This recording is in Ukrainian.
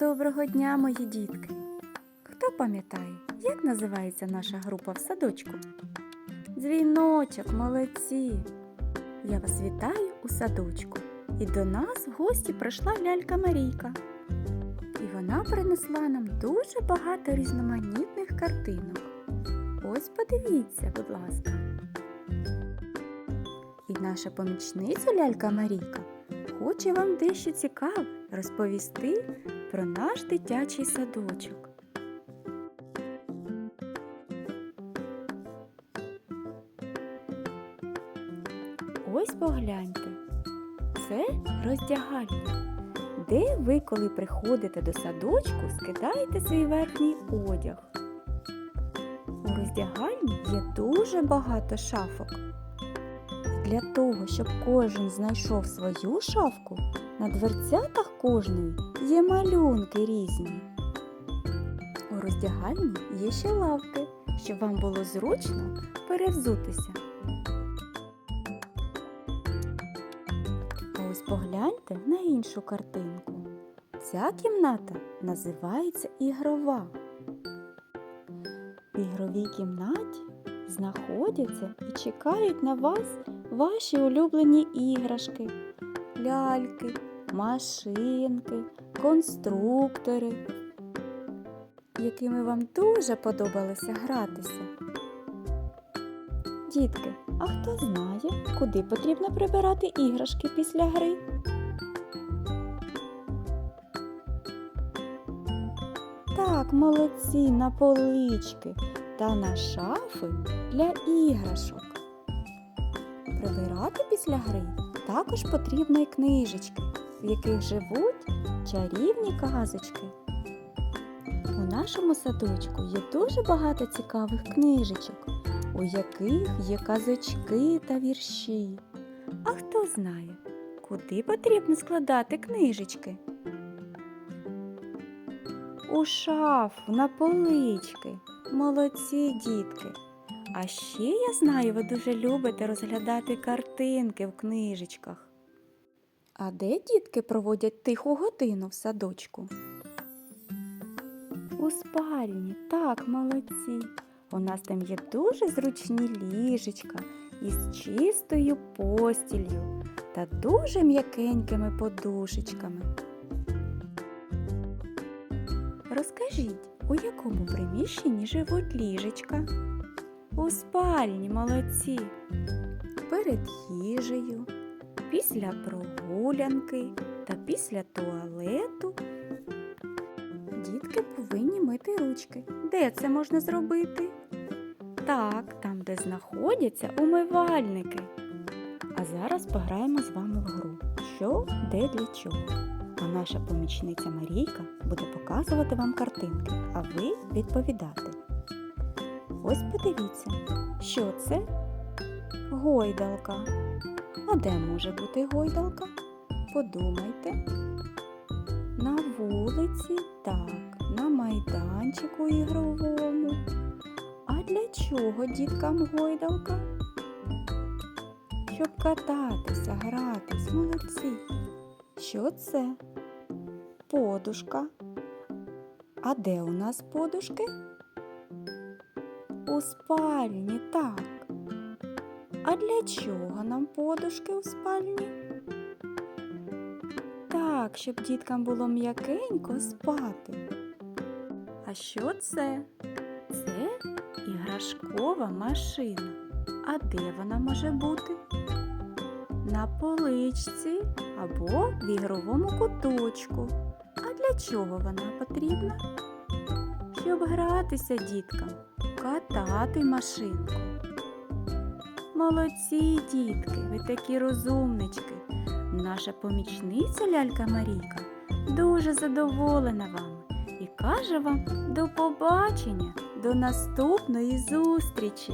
Доброго дня, мої дітки! Хто пам'ятає, як називається наша група в садочку? Дзвіночок, молодці! Я вас вітаю у садочку. І до нас в гості прийшла лялька Марійка. І вона принесла нам дуже багато різноманітних картинок. Ось подивіться, будь ласка. І наша помічниця лялька Марійка хоче вам дещо цікаве розповісти про наш дитячий садочок. Ось погляньте, це роздягальня, де ви, коли приходите до садочку, скидаєте свій верхній одяг. У роздягальні є дуже багато шафок. Для того, щоб кожен знайшов свою шафку, на дверцятах кожної є малюнки різні. У роздягальні є ще лавки, щоб вам було зручно перевзутися. Ось погляньте на іншу картинку. Ця кімната називається ігрова. В ігровій кімнаті знаходяться і чекають на вас ваші улюблені іграшки, ляльки, машинки, конструктори, якими вам дуже подобалося гратися. Дітки, а хто знає, куди потрібно прибирати іграшки після гри? Так, молодці на полички та на шафи для іграшок. Прибирати після гри також потрібно й книжечки, в яких живуть чарівні казочки. У нашому садочку є дуже багато цікавих книжечок, у яких є казочки та вірші. А хто знає, куди потрібно складати книжечки? У шафу, на полички. Молодці, дітки. А ще я знаю, ви дуже любите розглядати картинки в книжечках. А де дітки проводять тиху годину в садочку? У спальні, так, молодці. У нас там є дуже зручні ліжечка із чистою постіллю та дуже м'якенькими подушечками. Розкажіть, у якому приміщенні живуть ліжечка? У спальні молодці. Перед їжею, після прогулянки та після туалету дітки повинні мити ручки. Де це можна зробити? Так, там, де знаходяться умивальники. А зараз пограємо з вами в гру. Що, де, для чого. А наша помічниця Марійка буде показувати вам картинки, а ви відповідати. Ось подивіться, що це? Гойдалка. А де може бути гойдалка? Подумайте. На вулиці, так, на майданчику ігровому. А для чого діткам гойдалка? Щоб кататися, гратись, молодці. Що це? Подушка. А де у нас подушки? У спальні, так. А для чого нам подушки у спальні? Так, щоб діткам було м'якенько спати. А що це? Це іграшкова машина. А де вона може бути? На поличці або в ігровому куточку. А для чого вона потрібна? Щоб гратися діткам, катати машинку. Молодці, дітки, ви такі розумнички. Наша помічниця лялька Марійка дуже задоволена вами і каже вам до побачення, до наступної зустрічі.